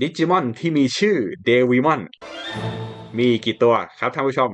ดิจิมอนที่มีชื่อเดวิมอนมีกี่ตัวครับท่านผู้ชม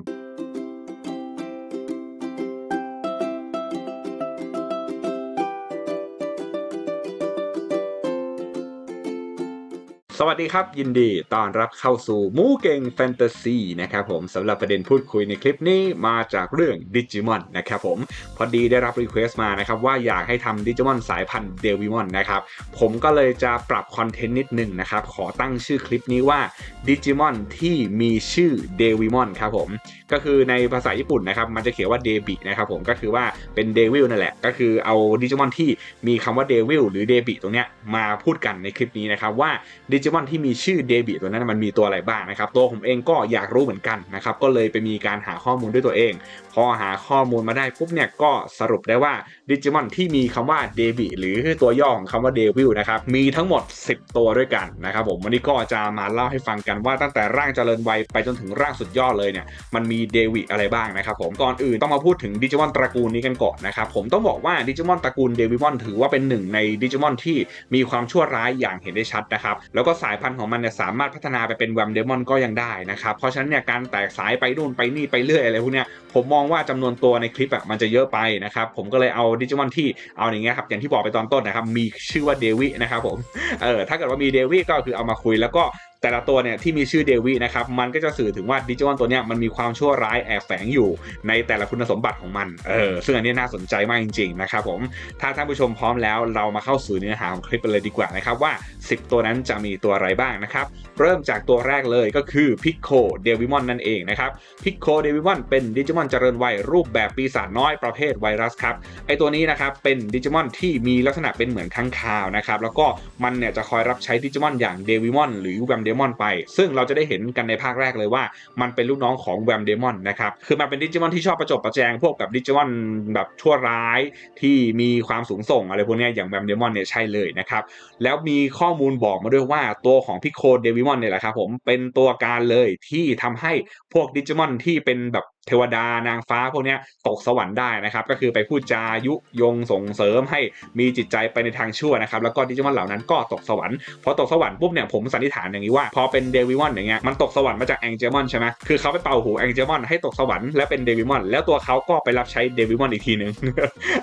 สวัสดีครับ ยินดีต้อนรับเข้าสู่มูเก่งแฟนตาซีนะครับผมสำหรับประเด็นพูดคุยในคลิปนี้มาจากเรื่องดิจิมอนนะครับผมพอดีได้รับรีเควสต์มานะครับว่าอยากให้ทำดิจิมอนสายพันธุ์เดวิมอนนะครับผมก็เลยจะปรับคอนเทนต์นิดหนึ่งนะครับขอตั้งชื่อคลิปนี้ว่าดิจิมอนที่มีชื่อเดวิมอนครับผมก็คือในภาษาญี่ปุ่นนะครับมันจะเขียนว่าเดบินะครับผมก็คือว่าเป็นเดวิลนั่นแหละก็คือเอาดิจิมอนที่มีคำว่าเดวิลหรือเดบิตรงเนี้ยมาพูดกันในคลิปนี้นะครับว่าดิจิมอนที่มีชื่อเดบิตัวนั้นมันมีตัวอะไรบ้างนะครับ ตัวผมเองก็อยากรู้เหมือนกันนะครับ ก็เลยไปมีการหาข้อมูลด้วยตัวเอง พอหาข้อมูลมาได้ปุ๊บเนี่ยก็สรุปได้ว่าดิจิมอนที่มีคำว่าเดบิหรือตัวย่อของคำว่าเดวิลนะครับมีทั้งหมด 10 ตัวด้วยกันนะครับผมวันนี้ก็จะมาเล่าให้ฟังกันว่าตั้งแต่ร่างเจริญวัยไปจนถึงร่างสุดยอดเลยเนี่ยมันมีเดวิอะไรบ้างนะครับผมก่อนอื่นต้องมาพูดถึงดิจิมอนตระกูลนี้กันก่อนนะครับผมต้องบอกว่าดิจิมอนตระกูลเดวิมอนถือว่าเป็นหนึ่งในดิจิมอนที่มีความชั่วร้ายอย่างเห็นได้ชัดนะครับแล้วก็สายพันธุ์ของมันเนี่ยสามารถพัฒนาไปเป็นแวมเดมอนก็ยังได้นะครับ เพราะฉะนั้นเนี่ยการแตกสายไปนู่นไปนี่ไปเรื่อยอะไรพวกเนี้ยผมมองว่าจำนวนตัวในคลิปอะมันจะเยอะไปนะครับ ผมก็เลยเอาดิจิมอนที่เอาอย่างเงี้ยครับอย่างที่บอกไปตอนต้นนะครับมีชื่อว่าเดวินะครับผมเออถ้าเกิดว่ามีเดวิก็คือเอามาคุยแล้วก็ แต่ละตัวเนี่ยที่มีชื่อเดวินะครับมันก็จะสื่อถึงว่าดิจิมอนตัวเนี้ยมันมีความชั่วร้ายแอบแฝงอยู่ในแต่ละคุณสมบัติของมันเออซึ่งอันนี้น่าสนใจมากจริงๆนะครับผมถ้าท่านผู้ชมพร้อมแล้วเรามาเข้าสู่เนื้อหาของคลิปกันเลยดีกว่านะครับว่า 10 ตัวนั้นจะมีตัวอะไรบ้างนะครับเริ่มจากตัวแรกเลยก็คือพิกโคเดวิมอนนั่นเองนะครับพิกโคเดวิมอนเป็นดิจิมอนเจริญวัยรูปแบบปีศาจน้อยประเภทไวรัสครับไอตัวนี้นะครับเป็นดิจิมอนที่มีลักษณะเป็นเหมือนค้างคาวนะครับแล้วก็มันเนี่ยจะคอยรับใช้ดิจิมอนอย่างเดวิมอนหรือแวมเดมอนไป ซึ่งเราจะได้เห็นกันในภาคแรกเลยว่า มันเป็นลูกน้องของแวมเดมอนนะครับคือมันเป็นดิจิมอนที่ชอบประจบประแจงพวกกับดิจิมอนแบบชั่วร้ายที่มีความสูงส่งอะไรพวกนี้อย่างแวมเดมอนเนี่ยใช่เลยนะครับแล้วมีข้อมูลบอกมาด้วยว่าตัวของพิโคเดวิมอนเนี่ยแหละครับผมเป็นตัวการเลยที่ทำให้พวกดิจิมอนที่เป็นแบบ เทวดานางฟ้าพวกนี้ตกสวรรค์ได้นะครับ ก็คือไปพูดจายุยงส่งเสริมให้มีจิตใจไปในทางชั่วนะครับ แล้วก็ดิจิมอนเหล่านั้นก็ตกสวรรค์พอตกสวรรค์ปุ๊บเนี่ยผมสันนิษฐานอย่างนี้ว่า พอเป็นเดวิมอนอย่างเงี้ยมันตกสวรรค์มาจากแองเจมอนใช่ไหมคือเขาไปเป่าหูแองเจมอนให้ตกสวรรค์และเป็นเดวิมอนแล้วตัวเขาก็ไปรับใช้เดวิมอนอีกทีนึง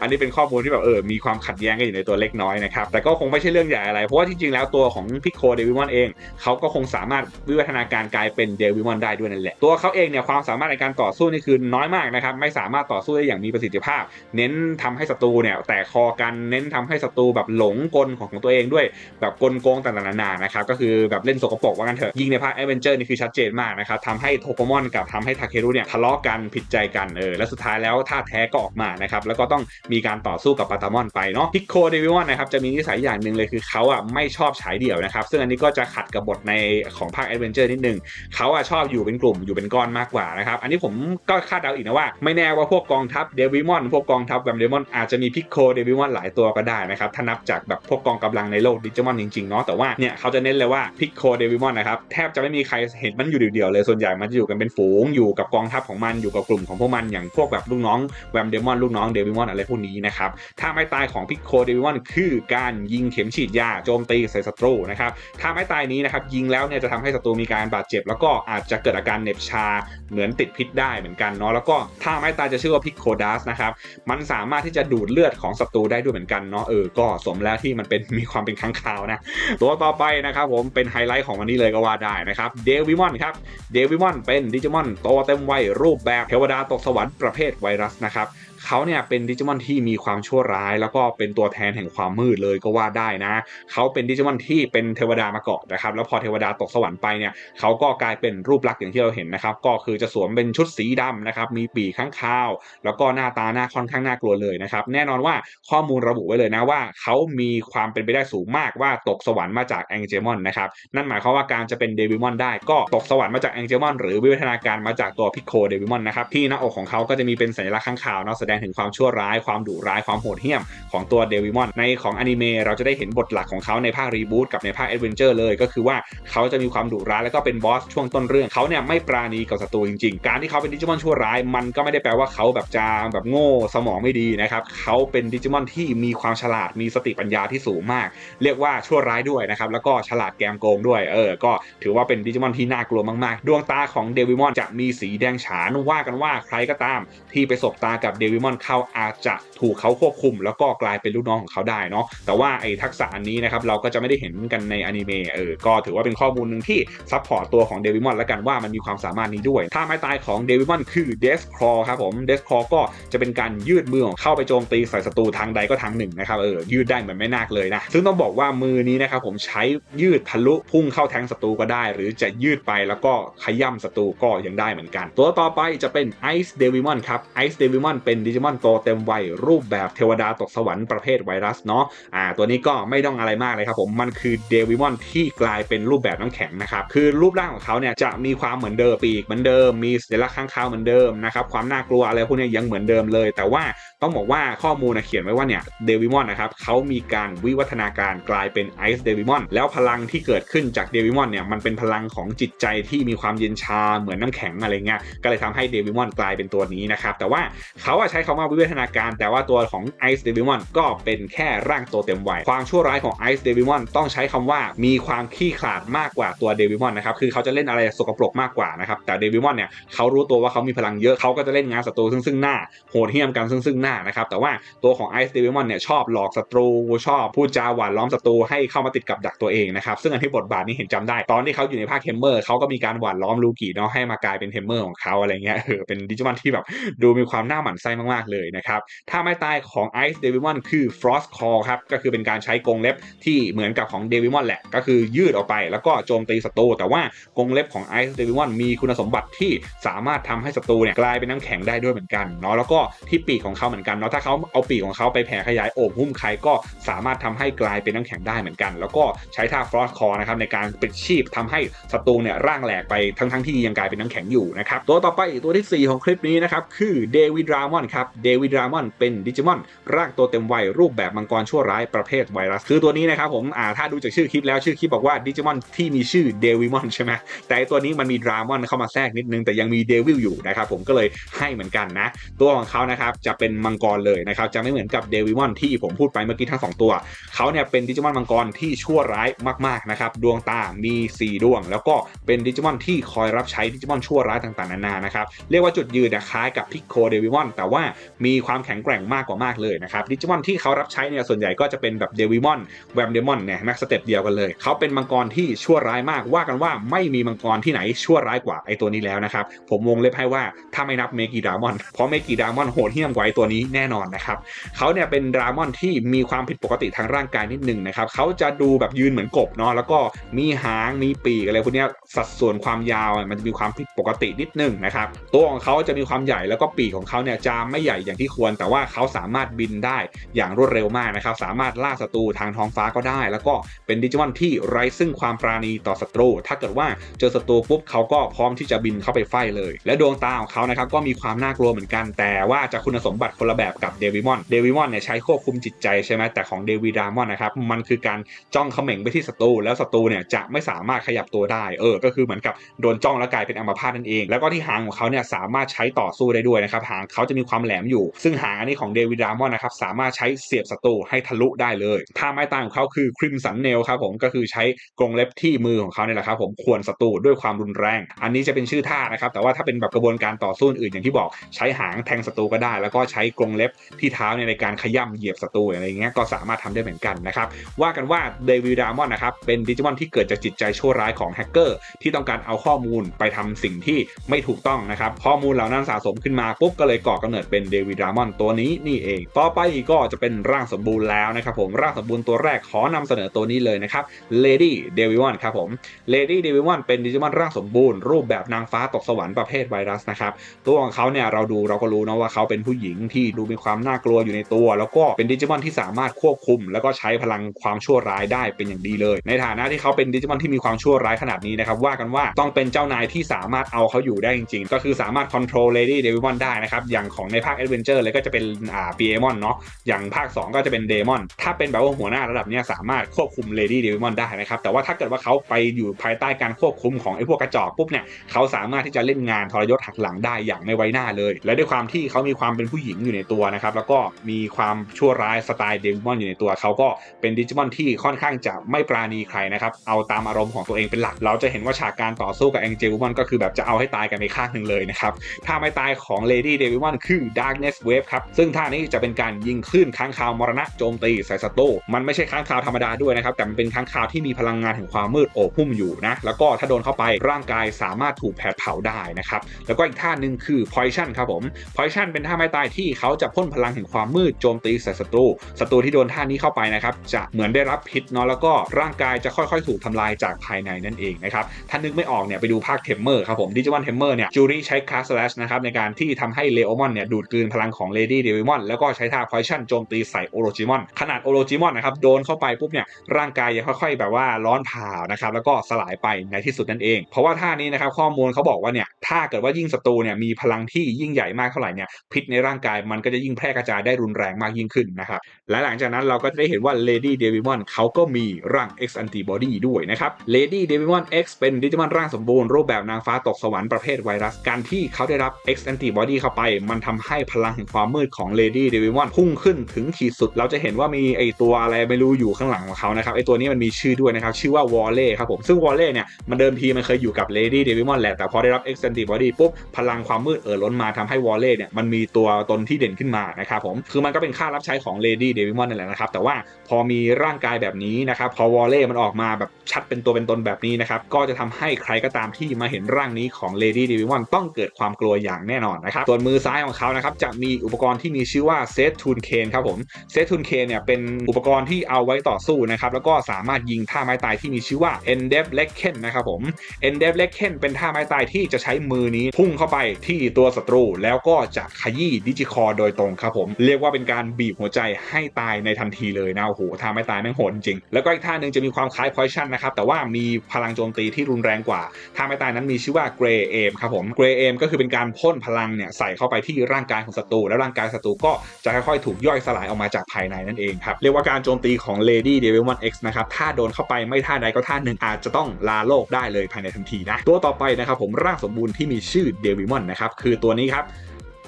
อันนี้เป็นข้อมูลที่แบบเออมีความขัดแย้งกันอยู่ในตัวเล็กน้อยนะครับแต่ก็คงไม่ใช่เรื่องใหญ่อะไร เพราะว่าจริงๆแล้วตัวของพิโคเดวิมอนเองเขาก็คงสามารถวิวัฒนาการกลายเป็นเดวิมอนได้ด้วยนั่นแหละตัวเขาเองเนี่ยความสามารถในการต่อสู้นี่คือน้อยมากนะครับ ไม่สามารถต่อสู้ได้อย่างมีประสิทธิภาพ เน้นทำให้ศัตรูเนี่ยแตกคอกันเน้นทำให้ศัตรูแบบหลงกลของตัวเองด้วยแบบกลโกงต่างๆนานานะครับก็คือแบบเล่นสกปรกว่ากันเถอะยิงในภาคแอดเวนเจอร์นี่คือชัดเจนมากนะครับทำให้โทโกมอนกับทำให้ทาเครุเนี่ยทะเลาะกันผิดใจกันเออและสุดท้ายแล้วท่าแท้ก็ออกมานะครับแล้วก็ต้องมีการต่อสู้กับปาตามอนไปเนาะพิโคเดวิมอนนะครับจะมีนิสัยอย่างหนึ่งเลยคือเขาอะไม่ชอบฉายเดี่ยวนะครับซึ่งอันนี้ก็จะขัดกับบทในของภาคแอดเวนเจอร์นิดนึงเขาอะชอบอยู่เป็นกลุ่มอยู่เป็นก้อนมากกว่านะครับอันนี้ผมก็คาดเดาอีกนะว่า ไม่แน่ว่าพวกกองทัพเดวิมอนพวกกองทัพแวมเดมอนอาจจะมีพิกโคเดวิมอนหลายตัวก็ได้นะครับถ้านับจากแบบพวกกองกำลังในโลกดิจิมอนจริงๆเนาะแต่ว่าเนี่ยเขาจะเน้นเลยว่าพิกโคเดวิมอนนะครับแทบจะไม่มีใครเห็นมันอยู่เดี่ยวๆเลยส่วนใหญ่มันจะอยู่กันเป็นฝูงอยู่กับกองทัพของมันอยู่กับกลุ่มของพวกมันอย่างพวกแบบลูกน้องแวมเดมอนลูกน้องเดวิมอนอะไรพวกนี้นะครับถ้าไม่ตายของพิกโคเดวิมอนคือการยิงเข็มฉีดยาโจมตีใส่ศัตรูนะครับถ้าไม่ตายนี้นะครับยิงแล้วเนี่ยจะทำให้ศัตรูมีการบาดเจ็บ แล้วก็อาจจะเกิดอาการเหน็บชาเหมือนติดพิษได้เหมือนกันเนาะแล้วก็ถ้าไม่ตายจะชื่อว่าพิกโคดัสนะครับมันสามารถที่จะดูดเลือดของศัตรูได้ด้วยเหมือนกันเนาะเออก็สมแล้วที่มันเป็นมีความเป็นค้างคาวนะตัวต่อไปนะครับผมเป็นไฮไลท์ของวันนี้เลยก็ว่าได้นะครับเดวิมอนครับเดวิมอนเป็นดิจิมอนโตเต็มวัยรูปแบบเทวดาตกสวรรค์ประเภทไวรัสนะครับ เขาเนี่ยเป็นดิจิมอนที่มีความชั่วร้าย แล้วก็เป็นตัวแทนแห่งความมืดเลยก็ว่าได้นะ เขาเป็นดิจิมอนที่เป็นเทวดามาเกาะนะครับ แล้วพอเทวดาตกสวรรค์ไปเนี่ยเขาก็กลายเป็นรูปลักษณ์อย่างที่เราเห็นนะครับ ก็คือจะสวมเป็นชุดสีดำนะครับ มีปีกข้างคาว แล้วก็หน้าตาหน้าค่อนข้างน่ากลัวเลยนะครับ แน่นอนว่าข้อมูลระบุไว้เลยนะว่าเขามีความเป็นไปได้สูงมากว่าตกสวรรค์มาจากแองเจมอนนะครับ นั่นหมายความว่าการจะเป็นเดวิมอนได้ก็ตกสวรรค์มาจากแองเจมอนหรือวิวัฒนาการมาจากตัวพิโคเดวิมอนนะครับที่หน้าอกของเขาก็จะมีเป็นสัญลักษณ์ข้างคาวเนาะแสดงถึงความชั่วร้าย ความดุร้ายความโหดเหี้ยมของตัวเดวิมอนในของอนิเมะเราจะได้เห็นบทหลักของเขาในภาครีบูตกับในภาคแอดเวนเจอร์เลย ก็คือว่าเขาจะมีความดุร้ายแล้วก็เป็นบอสช่วงต้นเรื่องเขาเนี่ยไม่ปราณีกับศัตรูจริงๆ การที่เขาเป็นดิจิมอนชั่วร้าย มันก็ไม่ได้แปลว่าเขาแบบจางแบบโง่สมองไม่ดีนะครับเขาเป็นดิจิมอนที่มีความฉลาดมีสติปัญญาที่สูงมาก เรียกว่าชั่วร้ายด้วยนะครับแล้วก็ฉลาดแกมโกงด้วยเออก็ถือว่าเป็นดิจิมอนที่น่ากลัวมากๆ ดวงตาของเดวิมอนจะมีสีแดงฉานว่ากันว่าใครก็ตามที่ไปสบตากับเดวิมอนเข้าอาจจะถูกเขาควบคุม แล้วก็กลายเป็นลูกน้องของเขาได้เนาะแต่ว่าไอ้ทักษะอันนี้นะครับเราก็จะไม่ได้เห็นกันในอนิเมะเออก็ถือว่าเป็นข้อมูลหนึ่งที่ซัพพอร์ตตัวของเดวิมอนแล้วกันว่ามันมีความสามารถนี้ด้วยท่าไม้ตายของเดวิมอนคือเดสครอครับผมเดสครอก็จะเป็นการยืดมือของเข้าไปโจมตีใส่ศัตรูทางใดก็ทางหนึ่งนะครับเออยืดได้เหมือนไม่นาคเลยนะซึ่งต้องบอกว่ามือนี้นะครับผมใช้ยืดทะลุพุ่งเข้าแทงศัตรูก็ได้ หรือจะยืดไปแล้วก็ขย่ำศัตรูก็ยังได้เหมือนกัน ตัวต่อไปจะเป็นไอซ์เดวิมอนครับไอซ์เดวิมอนเป็นดิจิมอนโตเต็มวัยรูปแบบเทวดาตกสวรรค์ประเภทไวรัสเนาะอ่าตัวนี้ก็ไม่ต้องอะไรมากเลยครับผมมันคือเดวิมอนที่กลายเป็นรูปแบบน้ำแข็งนะครับคือรูปร่างของเขาเนี่ยจะมีความเหมือนเดิมปีกเหมือนเดิมมีสัญลักษณ์ข้างคาวเหมือนเดิมนะครับความน่ากลัวอะไรพวกนี้ยังเหมือนเดิมเลย แต่ว่าต้องบอกว่าข้อมูลนะเขียนไว้ว่าเนี่ยเดวิมอนนะครับเขามีการวิวัฒนาการกลายเป็นไอซ์เดวิมอนแล้วพลังที่เกิดขึ้นจากเดวิมอนเนี่ยมันเป็นพลังของจิตใจที่มีความเย็นชาเหมือนน้ำแข็งอะไรเงี้ยก็เลยทำให้เดวิมอนกลายเป็นตัวนี้นะครับแต่ว่าเขาใช้ช้คำว่าวิวัฒนาการ แต่ว่าตัวของไอซ์เดวิมอนก็เป็นแค่ร่างตัวเต็มวัยความชั่วร้ายของไอซ์เดวิมอนต้องใช้คำว่ามีความขี้ขลาดมากกว่าตัวเดวิมอนนะครับคือเขาจะเล่นอะไรสกปรกมากกว่านะครับแต่เดวิมอนเนี่ยเขารู้ตัวว่าเขามีพลังเยอะเขาก็จะเล่นงานศัตรูซึ่งซึ่งหน้าโหดเหี้ยมกันซึ่งซึ่งหน้านะครับแต่ว่าตัวของไอซ์เดวิมอนเนี่ยชอบหลอกศัตรูชอบพูดจาหวานล้อมศัตรูให้เข้ามาติดกับดักตัวเองนะครับซึ่งอันที่บทบาทนี้เห็นจำได้ ตอนที่เขาอยู่ในภาคเทมเมอร์เขาก็มีการหวานล้อมลูกิเนาะให้มากลายเป็นเทมเมอร์ของเขาอะไรเงี้ยเออเป็นดิจิมอนที่แบบดูมีความน่าหมั่นไส้มากๆ เลยนะครับถ้าไม่ตายของไอซ์เดวิมอนคือ Frost Call ครับก็คือเป็นการใช้กรงเล็บที่เหมือนกับของเดวิมอนแหละ ก็คือยืดออกไปแล้วก็โจมตีศัตรูแต่ว่ากรงเล็บของไอซ์เดวิมอนมีคุณสมบัติที่สามารถทำให้ศัตรูเนี่ยกลายเป็นน้ำแข็งได้ด้วยเหมือนกันเนาะแล้วก็ที่ปีกของเขาเหมือนกันเนาะถ้าเขาเอาปีกของเขาไปแผ่ขยายโอบหุ้มใครก็สามารถทำให้กลายเป็นน้ำแข็งได้เหมือนกัน แล้วก็ใช้ท่า Frost Call นะครับในการปิดชีพทำให้ศัตรูเนี่ยร่างแหลกไปทั้งทั้งที่ยังกลายเป็นน้ำแข็งอยู่นะครับตัวต่อไปตัวที่ 4 ของคลิปนี้นะครับคือเดวิดรามอนครับเดวิดรามอนเป็นดิจิมอนร่างตัวเต็มวัยรูปแบบมังกรชั่วร้ายประเภทไวรัส คือตัวนี้นะครับผมอ่าถ้าดูจากชื่อคลิปแล้วชื่อคลิปบอกว่าดิจิมอนที่มีชื่อเดวิมอนใช่ไหมแต่ตัวนี้มันมีดรามอนเข้ามาแทรกนิดนึงแต่ยังมีเดวิลอยู่นะครับผมก็เลยให้เหมือนกันนะ ตัวของเขานะครับจะเป็นมังกรเลยนะครับจะไม่เหมือนกับเดวิมอนที่ผมพูดไปเมื่อกี้ทั้ง 2 ตัว เขาเนี่ยเป็นดิจิมอนมังกรที่ชั่วร้ายมากๆนะครับดวงตามี 4 ดวง แล้วก็เป็นดิจิมอนที่คอยรับใช้ดิจิมอนชั่วร้ายต่างๆนานานะครับเรียกว่าจุดยืนคล้ายกับพิกโคเดวิมอนแต่ว่ามีความแข็งแกร่งมากกว่ามากเลยนะครับดิจิมอนที่เขารับใช้เนี่ยส่วนใหญ่ก็จะเป็นแบบเดวิมอนแวมเดมอนเนี่ยนักสเต็ปเดียวกันเลยเขาเป็นมังกรที่ชั่วร้ายมากว่ากันว่าไม่มีมังกรที่ไหนชั่วร้ายกว่าไอตัวนี้แล้วนะครับผมวงเล็บให้ว่าถ้าไม่นับเมกิดามอนเพราะเมกิดามอนโหดเหี้ยมกว่าไอตัวนี้แน่นอนนะครับเขาเนี่ยเป็นดรามอนที่มีความผิดปกติทางร่างกายนิดนึงนะครับเขาจะดูแบบยืนเหมือนกบเนาะแล้วก็มีหางมีปีกอะไรพวกนี้สัดส่วนความยาวมันจะมีความผิดปกตินิดนึงนะครับตัวของเขาจะมีความใหญ่แล้วก็ปีกของเขาเนี่ยจะไไม่ใหญ่อย่างที่ควร แต่ว่าเขาสามารถบินได้อย่างรวดเร็วมากนะครับ สามารถล่าศัตรูทางท้องฟ้าก็ได้ แล้วก็เป็นดิจิมอนที่ไร้ซึ่งความปราณีต่อศัตรู ถ้าเกิดว่าเจอศัตรูปุ๊บเขาก็พร้อมที่จะบินเข้าไปไฟเลย และดวงตาของเขานะครับก็มีความน่ากลัวเหมือนกัน แต่ว่าจะคุณสมบัติคนละแบบกับเดวิมอนเดวิมอนเนี่ยใช้ควบคุมจิตใจใช่ไหมแต่ของเดวิดามอนนะครับมันคือการจ้องเขม่งไปที่ศัตรูแล้วศัตรูเนี่ยจะไม่สามารถขยับตัวได้เออ ก็คือเหมือนกับโดนจ้องแล้วกลายเป็นอัมพาตนั่นเอง แล้วก็ที่หางของเขาเนี่ยสามารถใช้ต่อสู้ได้ด้วยนะครับหางเขาจะมีความแหลมอยู่ ซึ่งหางอันนี้ของเดวิดามอนนะครับสามารถใช้เสียบศัตรูให้ทะลุได้เลยท่าไม้ตายของเขาคือคริมสันเนลครับผมก็คือใช้กรงเล็บที่มือของเขาเนี่ยแหละครับผมควรศัตรูด้วยความรุนแรง อันนี้จะเป็นชื่อท่านะครับแต่ว่าถ้าเป็นแบบกระบวนการต่อสู้อื่นอย่างที่บอกใช้หางแทงศัตรูก็ได้ แล้วก็ใช้กรงเล็บที่เท้าในการขย่ำเหยียบศัตรูอะไรเงี้ยก็สามารถทำได้เหมือนกันนะครับว่ากันว่าเดวิดามอนนะครับเป็นดิจิมอนที่เกิดจากจิตใจชั่วร้ายของแฮกเกอร์ที่ต้องการเอาข้อมูลไปทำสิ่งที่ไม่ถูกต้องนะครับข้อมูลเหล่านั้นสะสมขึ้นมาปุ๊บก็เลยก่อกำเนิดเป็นเดวิดรามอนตัวนี้นี่เอง ต่อไปก็จะเป็นร่างสมบูรณ์แล้วนะครับผมร่างสมบูรณ์ตัวแรกขอนำเสนอตัวนี้เลยนะครับ Lady d e v i o n ครับผม Lady d e v i o n เป็นดิจิมอนร่างสมบูรณ์รูปแบบนางฟ้าตกสวรรค์ประเภทไวรัสนะครับตัวของเขาเนี่ยเราดูเราก็รู้นะว่าเขาเป็นผู้หญิงที่ดูมีความน่ากลัวอยู่ในตัว แล้วก็เป็นดิจิมอนที่สามารถควบคุม แล้วก็ใช้พลังความชั่วร้ายได้เป็นอย่างดีเลย ในฐานะที่เขาเป็นดิจิมอนที่มีความชั่วร้ายขนาดนี้นะครับว่ากันว่าต้องเป็นเจ้านายที่สามารถเอาเขาอยู่ได้จริงๆ ก็คือสามารถคอนโทรล Lady d e v i o n ได้นะครับอย่างของในในภาคแอดเวนเจอร์เลยก็จะเป็นอ่าปีเอมอนเนาะอย่างภาค 2 ก็จะเป็นเดมอนถ้าเป็นแบบว่าหัวหน้าระดับเนี้ยสามารถควบคุมเลดี้เดมอนได้นะครับแต่ว่าถ้าเกิดว่าเขาไปอยู่ภายใต้การควบคุมของไอ้พวกกระจอกปุ๊บเนี่ยเขาสามารถที่จะเล่นงานทรยศหักหลังได้อย่างไม่ไว้หน้าเลย และด้วยความที่เขามีความเป็นผู้หญิงอยู่ในตัวนะครับแล้วก็มีความชั่วร้ายสไตล์เดมอนอยู่ในตัวเขาก็เป็นดิจิมอนที่ค่อนข้างจะไม่ปราณีใครนะครับเอาตามอารมณ์ของตัวเองเป็นหลัก เราจะเห็นว่าฉากการต่อสู้กับแองเจลมอนก็คือแบบจะเอาให้ตายกันในข้างหนึ่งเลยนะครับถ้าไม่ตายของเลดี้เดวิมอนคือ Darkness Wave ครับ ซึ่งท่านี้จะเป็นการยิงคลื่นค้างคาวมรณะโจมตีใส่ศัตรูมันไม่ใช่ค้างคาวธรรมดาด้วยนะครับ แต่มันเป็นค้างคาวที่มีพลังงานแห่งความมืดโอบหุ้มอยู่นะ แล้วก็ถ้าโดนเข้าไปร่างกายสามารถถูกแผดเผาได้นะครับ แล้วก็อีกท่าหนึ่งคือ Poison ครับผม Poison เป็นท่าไม้ตายที่เขาจะพ่นพลังแห่งความมืดโจมตีใส่ศัตรู ศัตรูที่โดนท่านี้เข้าไปนะครับ จะเหมือนได้รับพิษเนาะ แล้วก็ร่างกายจะค่อยๆ ถูกทำลายจากภายในนั่นเองนะครับ ถ้านึกไม่ออกเนี่ยไปดูภาคเทมเมอร์ครับผมดิจิมอนเทมเมอร์เนี่ยจูรี่ใช้คาสแลชนะครับในการที่ทำให้เลโอมอนเนี่ยดูดกลืนพลังของเลดี้เดวิมอนแล้วก็ใช้ท่า Poison โจมตีใส่โอโรจิมอนขนาดโอโรจิมอนนะครับโดนเข้าไปปุ๊บเนี่ยร่างกายจะค่อยๆ แบบว่าร้อนเผานะครับแล้วก็สลายไปในที่สุดนั่นเอง เพราะว่าท่านี้นะครับข้อมูลเขาบอกว่าเนี่ยถ้าเกิดว่ายิ่งศัตรูเนี่ยมีพลังที่ยิ่งใหญ่มากเท่าไหร่เนี่ยพิษในร่างกายมันก็จะยิ่งแพร่กระจายได้รุนแรงมากยิ่งขึ้นนะครับและหลังจากนั้นเราก็จะได้เห็นว่า Lady d e v i m o n เขาก็มีร่าง X Antibody ด้วยนะครับ Lady d e v i m o n X เป็นดิจิมอนร่างสมบูรณ์รูปแบบนางฟ้าตกสวรรค์ประเภทไวรัสการที่เขาได้รับ X Antibody เข้าไปมันทำให้พลังแห่งความมืดของ Lady d e v i m o n พุ่งขึ้นถึงขีดสุด เราจะเห็นว่ามีไอตัวอะไรไม่รู้อยู่ข้างหลังของเขานะครับไอตัวนี้มันมีชื่อด้วยนะครับชื่อว่าวอลเล่ครับผมซึ่งวอลเล่เนี่ยมันเดิมทีมันเคยอยู่กับ Lady d e v i m o n แหละแต่พอได้รับ X Antibody ปุ๊บพลังความมืดเอ่อล้นมาทำให้วอลเล่เนี่ยมันมีตัวตนที่เด่นขึ้นมานะครับผมคือมันก็เป็นค่ารับใช้ของ Lady d e v i m o n นั่นแหละนะครับแต่ว่าพอมีร่างกายแบบนี้นะครับพอวอลเล่มันออกมาแบบชัดเป็นตัวเป็นตนแบบนี้นะครับก็จะทำให้ใครก็ตามที่มาเห็นร่างนี้ของ Lady d e v i m o n ต้องเกิดความกลัวอย่างแน่นอนนะครับส่วนมือซ้ายของเขานะครับจะมีอุปกรณ์ที่มีชื่อว่าเซตทูนเคนครับผมเซตทูนเคนเนี่ยเป็นอุปกรณ์ที่เอาไว้ต่อสู้นะครับแล้วก็สามารถยิงท่าไม้ตายที่มีชื่อว่า e n d e v l e k e n นะครับผม e n d e v l e k e n เป็นท่าไม้ตายที่จะใช้มือนี้พุ่งเข้าไปที่ตัวศัตรู แล้วก็จะขยี้ดิจิคอร์โดยตรงครับผม เรียกว่าเป็นการบีบหัวใจให้ตายในทันทีเลยนะโอ้โหท่าไม้ตายแม่งโหดจริง แล้วก็อีกท่าหนึ่งจะมีความคล้ายพอยชั่นนะครับแต่ว่ามีพลังโจมตีที่รุนแรงกว่าท่าไม้ตายนั้นมีชื่อว่าเกรเอมครับผมเกรเอมก็คือเป็นการพ่นพลังเนี่ยใส่เข้าไปที่ร่างกายของศัตรูแล้วร่างกายศัตรูก็จะค่อยๆถูกย่อยสลายออกมาจากภายในนั่นเองครับเรียกว่าการโจมตีของ Lady Devilmon X นะครับถ้าโดนเข้าไปไม่ท่าใดก็ท่าหนึ่งอาจจะต้องลาโลกได้เลยภายในทันทีนะตัวต่อไปนะครับผมร่างสมบูรณ์ที่มีชื่อเดวิมอนนะครับคือตัวนี้ครับ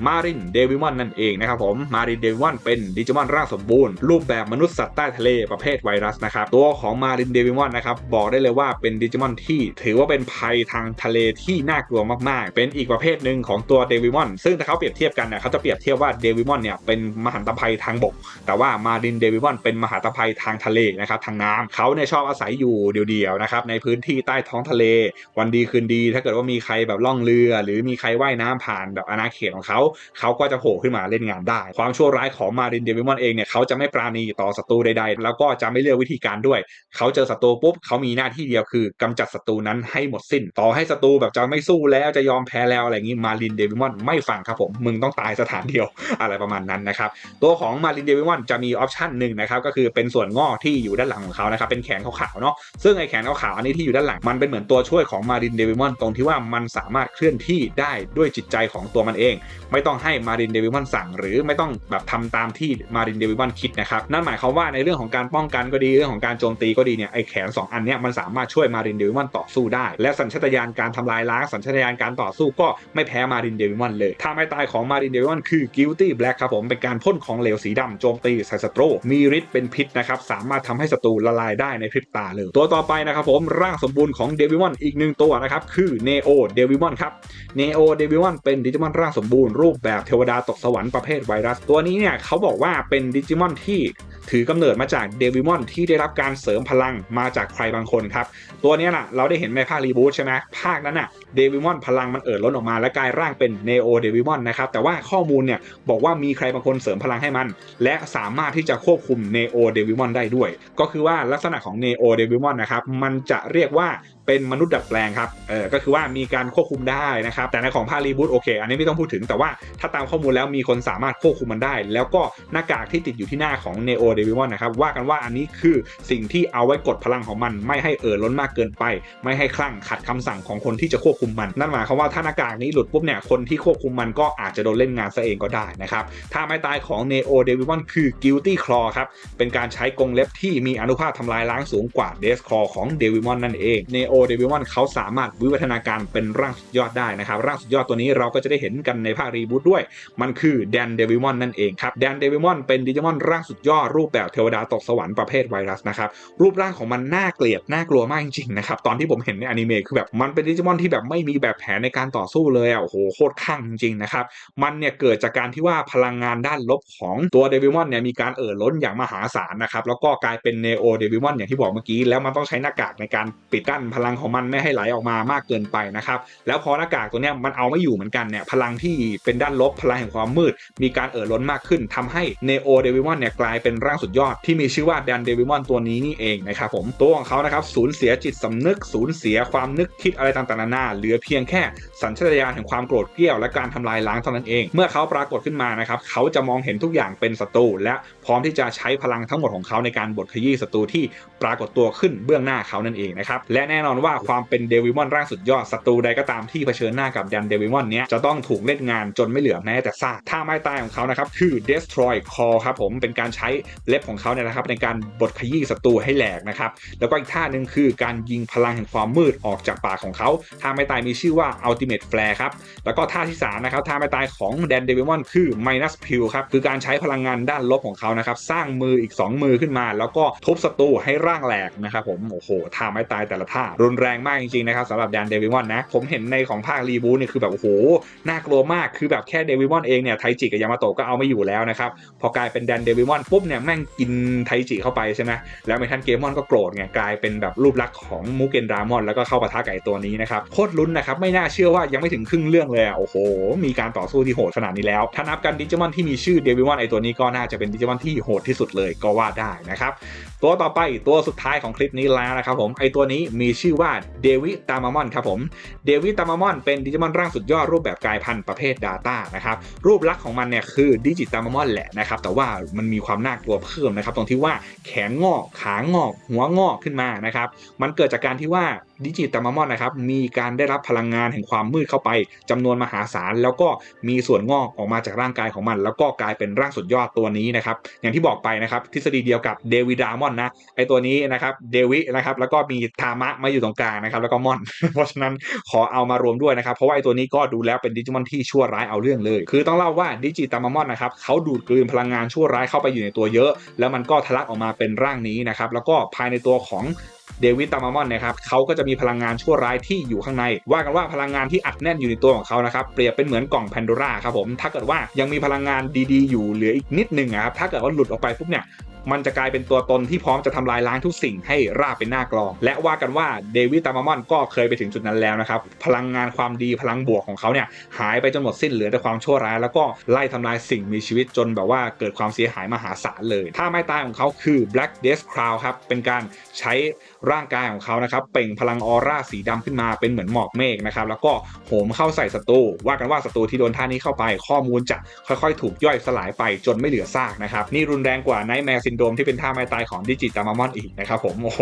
มารินเดวิมอนนั่นเองนะครับผมมารินเดวิมอนเป็นดิจิมอนร่างสมบูรณ์ รูปแบบมนุษย์สัตว์ใต้ทะเลประเภทไวรัสนะครับตัวของมารินเดวิมอนนะครับบอกได้เลยว่าเป็นดิจิมอนที่ถือว่าเป็นภัยทางทะเลที่น่ากลัวมากๆ เป็นอีกประเภทหนึ่งของตัวเดวิมอนซึ่งถ้าเขาเปรียบเทียบกันเนี่ยเขาจะเปรียบเทียบว่าเดวิมอนเนี่ยเป็นมหันตภัยทางบก แต่ว่ามารินเดวิมอนเป็นมหาตภัยทางทะเลนะครับทางน้ำเขาเนี่ยชอบอาศัยอยู่เดียวๆนะครับในพื้นที่ใต้ท้องทะเล วันดีคืนดี ถ้าเกิดว่ามีใครแบบล่องเรือ หรือมีใครว่ายน้ำผ่านแบบอาณาเขตของเขาเขาก็จะโผล่ขึ้นมาเล่นงานได้ ความชั่วร้ายของมารินเดวิมอนเองเนี่ยเขาจะไม่ปราณีต่อศัตรูใดๆ แล้วก็จะไม่เลือกวิธีการด้วย เขาเจอศัตรูปุ๊บเขามีหน้าที่เดียวคือกำจัดศัตรูนั้นให้หมดสิ้น ต่อให้ศัตรูแบบจะไม่สู้แล้วจะยอมแพ้แล้วอะไรอย่างนี้มารินเดวิมอนไม่ฟังครับผมมึงต้องตายสถานเดียวอะไรประมาณนั้นนะครับตัวของมารินเดวิมอนจะมีออปชันหนึ่งนะครับก็คือเป็นส่วนงอกที่อยู่ด้านหลังของเขานะครับเป็นแขนขาวๆเนาะซึ่งไอแขนขาวๆอันนี้ที่อยู่ด้านหลังมันเป็นเหมือนตัวช่วยของมารินเดวิมอนตรงที่ว่ามันสามารถเคลื่อนที่ได้ด้วยจิตใจของตัวมันเองไไม่ต้องให้มารินเดวิมอนสั่ง หรือไม่ต้องแบบทำตามที่มารินเดวิมอนคิดนะครับนั่นหมายความว่าในเรื่องของการป้องกันก็ดีเรื่องของการโจมตีก็ดีเนี่ยไอแขน 2 อันเนี้ยมันสามารถช่วยมารินเดวิมอนต่อสู้ได้ และสัญชาตญาณการทำลายล้างสัญชาตญาณการต่อสู้ก็ไม่แพ้มารินเดวิมอนเลยท่าไม้ตายของมารินเดวิมอนคือ guilty black ครับผมเป็นการพ่นของเหลวสีดำโจมตีใส่ศัตรูมีฤทธิ์เป็นพิษนะครับสามารถทำให้ศัตรูละลายได้ในพริบตาเลย ตัวต่อไปนะครับผมร่างสมบูรณ์ของเดวิมอนอีกหนึ่งตัวนะครับคือ Neo เดวิมอนครับ Neo เดวิมอนเป็นดิจิมอนร่างสมบูรณ์รูปแบบเทวดาตกสวรรค์ประเภทไวรัส ตัวนี้เนี่ยเขาบอกว่าเป็นดิจิมอนที่ถือกำเนิดมาจากเดวิมอนที่ได้รับการเสริมพลังมาจากใครบางคนครับ ตัวนี้น่ะเราได้เห็นในภาครีบูทใช่ไหมภาคนั้นน่ะเดวิมอนพลังมันเอ่อล้นออกมาและกลายร่างเป็นเนโอเดวิมอนนะครับ แต่ว่าข้อมูลเนี่ยบอกว่ามีใครบางคนเสริมพลังให้มัน และสามารถที่จะควบคุมเนโอเดวิมอนได้ด้วย ก็คือว่าลักษณะของเนโอเดวิมอนนะครับ มันจะเรียกว่า เป็นมนุษย์ดัดแปลงครับเออก็คือว่ามีการควบคุมได้นะครับ แต่ในของภาครีบูตโอเค อันนี้ไม่ต้องพูดถึงแต่ว่าถ้าตามข้อมูลแล้วมีคนสามารถควบคุมมันได้ แล้วก็หน้ากากที่ติดอยู่ที่หน้าของ Neo d e v i l นนะครับว่ากันว่าอันนี้คือสิ่งที่เอาไว้กดพลังของมัน ไม่ให้เอ่อล้นมากเกินไป ไม่ให้คลั่งขัดคำสั่งของคนที่จะควบคุมมัน นั่นหมายความว่าถ้าหน้ากากนี้หลุดปุ๊บเนี่ยคนที่ควบคุมมันก็อาจจะโดนเล่นงานซะเองก็ได้นะครับถ้าไม่ตายของ Neo d e v i l คือ Guilty Claw ครับเป็นการใช้กรงเล็บที่มีอนุภาคทำลายล้างสูงกว่า Death Claw ของ d e v i l นั่นเอง Neo d e v i l เขาสามารถวิวัฒนาการเป็นร่างสุดยอดได้นะครับร่างสุดยอดตัวนี้เราก็จะได้เห็นกันในภาครีบูตด้วย มันคือแดนเดวิมอนนั่นเองครับแดนเดวิมอนเป็นดิจิมอนร่างสุดยอดรูปแบบเทวดาตกสวรรค์ประเภทไวรัสนะครับรูปร่างของมันน่าเกลียดน่ากลัวมากจริงๆนะครับตอนที่ผมเห็นในอนิเมะคือแบบมันเป็นดิจิมอนที่แบบไม่มีแบบแผนในการต่อสู้เลยอะโอ้โหโคตรข้างจริงๆนะครับมันเนี่ยเกิดจากการที่ว่าพลังงานด้านลบของตัวเดวิมอนเนี่ยมีการเอ่อล้นอย่างมหาศาลนะครับแล้วก็กลายเป็นเนโอเดวิมอนอย่างที่บอกเมื่อกี้แล้วมันต้องใช้หน้ากากในการปิดกั้นพลังของมันไม่ให้ไหลออกมามากเกินไปนะครับ แล้วพอหน้ากากตัวเนี้ยมันเอาไม่อยู่เหมือนกันเนี่ยพลังที่เป็นด้านลบพลังแห่งความมืด มีการเอ่อล้นมากขึ้นทำให้เนโอเดวิมอนเนี่ยกลายเป็นร่างสุดยอดที่มีชื่อว่าแดนเดวิมอนตัวนี้นี่เองนะครับผมตัวของเขานะครับสูญเสียจิตสำนึกสูญเสียความนึกคิดอะไรต่างๆนานาเหลือเพียงแค่สัญชาตญาณแห่งความโกรธเกรี้ยวและการทำลายล้างเท่านั้นเอง เมื่อเขาปรากฏขึ้นมานะครับเขาจะมองเห็นทุกอย่างเป็นศัตรูและพร้อมที่จะใช้พลังทั้งหมดของเขาในการบดขยี้ศัตรูที่ปรากฏตัวขึ้นเบื้องหน้าเขานั่นเองนะครับและแน่นอนนอนว่าความเป็นเดวิมอนร่างสุดยอดศัตรูใดก็ตามที่เผชิญหน้ากับแดนเดวิมอนเนี้ยจะต้องถูกเล่นงานจนไม่เหลือแม้แต่ซากท่าไม้ตายของเขานะครับคือ destroy call ครับผมเป็นการใช้เล็บของเขาเนี่ยนะครับในการบดขยี้ศัตรูให้แหลกนะครับแล้วก็อีกท่าหนึ่งคือการยิงพลังแห่งความมืดออกจากปากของเขาท่าไม้ตายมีชื่อว่า ultimate flare ครับแล้วก็ท่าที่สามนะครับท่าไม้ตายของแดนเดวิมอนคือ minus p i l ครับคือการใช้พลังงานด้านลบของเขานะครับสร้างมืออีก 2 มือขึ้นมา แล้วก็ทุบศัตรูให้ร่างแหลกนะครับผมโอ้โหท่าไม้ตายแต่ละท่ารุนแรงมากจริงๆนะครับสำหรับแดนเดวิมอนนะ ผมเห็นในของภาครีบูเนี่ยคือแบบโอ้โหน่ากลัวมากคือแบบแค่เดวิมอนเองเนี่ยไทจิกับยามาโตะก็เอาไม่อยู่แล้วนะครับพอกลายเป็นแดนเดวิมอนปุ๊บเนี่ยแม่งกินไทจิเข้าไปใช่ไหมแล้วเมทันเกมอนก็โกรธไงกลายเป็นแบบรูปลักษณ์ของมูเกนดรามอนแล้วก็เข้าปะทะไก่ตัวนี้นะครับโคตรลุ้นนะครับไม่น่าเชื่อว่ายังไม่ถึงครึ่งเรื่องเลยอะโอ้โห มีการต่อสู้ที่โหดขนาดนี้แล้วถ้านับกันดิจิมอนที่มีชื่อเดวิมอนไอตัวนี้ก็น่าจะเป็นดิจิมอนที่โหดที่สุดเลยก็ว่าได้นะครับ ตัวต่อไปตัวสุดท้ายของคลิปนี้แล้วนะครับผมไอตัวนี้มีชื่อว่าเดวิตามามอนครับผมเดวิตามามอนเป็นดิจิมอนร่างสุดยอดรูปแบบกายพันธุ์ประเภท Data นะครับรูปลักษณ์ของมันเนี่ยคือดิจิตามามอนแหละนะครับแต่ว่ามันมีความน่ากลัวเพิ่มนะครับตรงที่ว่าแขนงอกขางอก หัวงอกขึ้นมานะครับมันเกิดจากการที่ว่า ดิจิตามามอนนะครับมีการได้รับพลังงานแห่งความมืดเข้าไปจำนวนมหาศาลแล้วก็มีส่วนงอกออกมาจากร่างกายของมัน แล้วก็กลายเป็นร่างสุดยอดตัวนี้นะครับอย่างที่บอกไปนะครับทฤษฎีเดียวกับเดวิดามอนนะไอตัวนี้นะครับเดวินะครับแล้วก็มีทามะมาอยู่ตรงกลางนะครับแล้วก็มอน เพราะฉะนั้นขอเอามารวมด้วยนะครับเพราะว่าไอตัวนี้ก็ดูแล้วเป็นดิจิมอนที่ชั่วร้ายเอาเรื่องเลย คือต้องเล่าว่าดิจิตามามอนนะครับเขาดูดกลืนพลังงานชั่วร้ายเข้าไปอยู่ในตัวเยอะ แล้วมันก็ทะลักออกมาเป็นร่างนี้นะครับแล้วก็ภายในตัวของ เดวิดตามามอนนะครับเขาก็จะมีพลังงานชั่วร้ายที่อยู่ข้างใน ว่ากันว่าพลังงานที่อัดแน่นอยู่ในตัวของเขานะครับเปรียบเป็นเหมือนกล่องแพนโดราครับผมถ้าเกิดว่ายังมีพลังงานดีๆ อยู่เหลืออีกนิดนึงครับถ้าเกิดว่าหลุดออกไปปุ๊บเนี่ยมันจะกลายเป็นตัวตนที่พร้อมจะทำลายล้างทุกสิ่งให้ราบเป็นหน้ากลอง และว่ากันว่าเดวิดตามามอนก็เคยไปถึงจุดนั้นแล้วนะครับพลังงานความดีพลังบวกของเขาเนี่ยหายไปจนหมดสิ้นเหลือแต่ความชั่วร้าย แล้วก็ไล่ทำลายสิ่งมีชีวิตจนแบบว่าเกิดความเสียหายมหาศาลเลย ถ้าไม่ตายของเขาคือ Black Death Crown ครับเป็นการใช้ร่างกายของเขานะครับเปล่งพลังออร่าสีดำขึ้นมาเป็นเหมือนหมอกเมฆนะครับแล้วก็โหมเข้าใส่ศัตรูว่ากันว่าศัตรูที่โดนท่านี้เข้าไปข้อมูลจะค่อยๆ ถูกย่อยสลายไปจนไม่เหลือซากนะครับนี่รุนแรงกว่าไนท์แมร์ซินโดมที่เป็นท่าไม้ตายของดิจิตามามอนอีกนะครับผมโอ้โห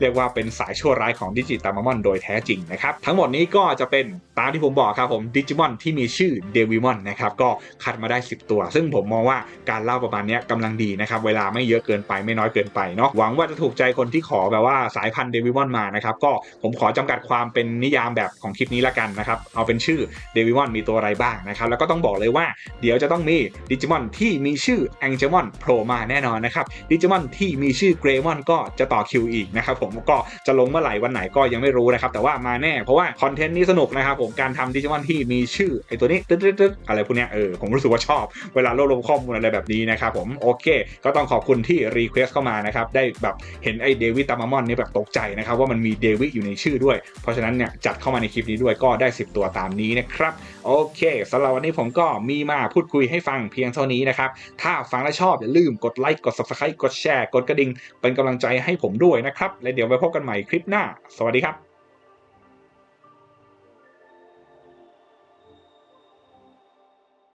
เรียกว่าเป็นสายชั่วร้ายของดิจิตามามอนโดยแท้จริงนะครับทั้งหมดนี้ก็จะเป็นตามที่ผมบอกครับผมดิจิมอนที่มีชื่อเดวิมอนนะครับก็คัดมาได้ 10 ตัว ซึ่งผมมองว่าการเล่าประมาณนี้กำลังดีนะครับเวลาไม่เยอะเกินไปไม่น้อยเกินไปเนาะหวังว่าจะถูกใจคนที่ขอแบบว่าสายพันธุ์เดวิมอนมานะครับก็ผมขอจำกัดความเป็นนิยามแบบของคลิปนี้ละกันนะครับเอาเป็นชื่อเดวิมอนมีตัวอะไรบ้างนะครับแล้วก็ต้องบอกเลยว่าเดี๋ยวจะต้องมีดิจิมอนที่มีชื่อแองเจมอนโผล่มาแน่นอนนะครับดิจิมอนที่มีชื่อเกรมอนก็จะต่อคิวอีกนะครับผมก็จะลงเมื่อไหร่วันไหนก็ยังไม่รู้นะครับแต่ว่ามาแน่เพราะว่าคอนเทนต์นี้สนุกนะครับผมการทำดิจิมอนที่มีชื่อไอตัวนี้ตึ๊ดๆอะไรพวกเนี้ยเออผมรู้สึกว่าชอบ เวลารวบรวมข้อมูลอะไรแบบนี้นะครับผมโอเค ก็ต้องขอบคุณที่รีเควสเข้ามานะครับได้แบบเห็นไอเดวิดตามามอนนี่แบบตกใจนะครับว่ามันมีเดวิดอยู่ในชื่อด้วย เพราะฉะนั้นเนี่ยจัดเข้ามาในคลิปนี้ด้วยก็ได้ 10 ตัวตามนี้นะครับ โอเคสำหรับวันนี้ผมก็มีมาพูดคุยให้ฟังเพียงเท่านี้นะครับ ถ้าฟังแล้วชอบอย่าลืมกดไลค์กด subscribe กดแชร์ กดกระดิ่งเป็นกำลังใจให้ผมด้วยนะครับ และเดี๋ยวไปพบกันใหม่คลิปหน้า สวัสดีครับ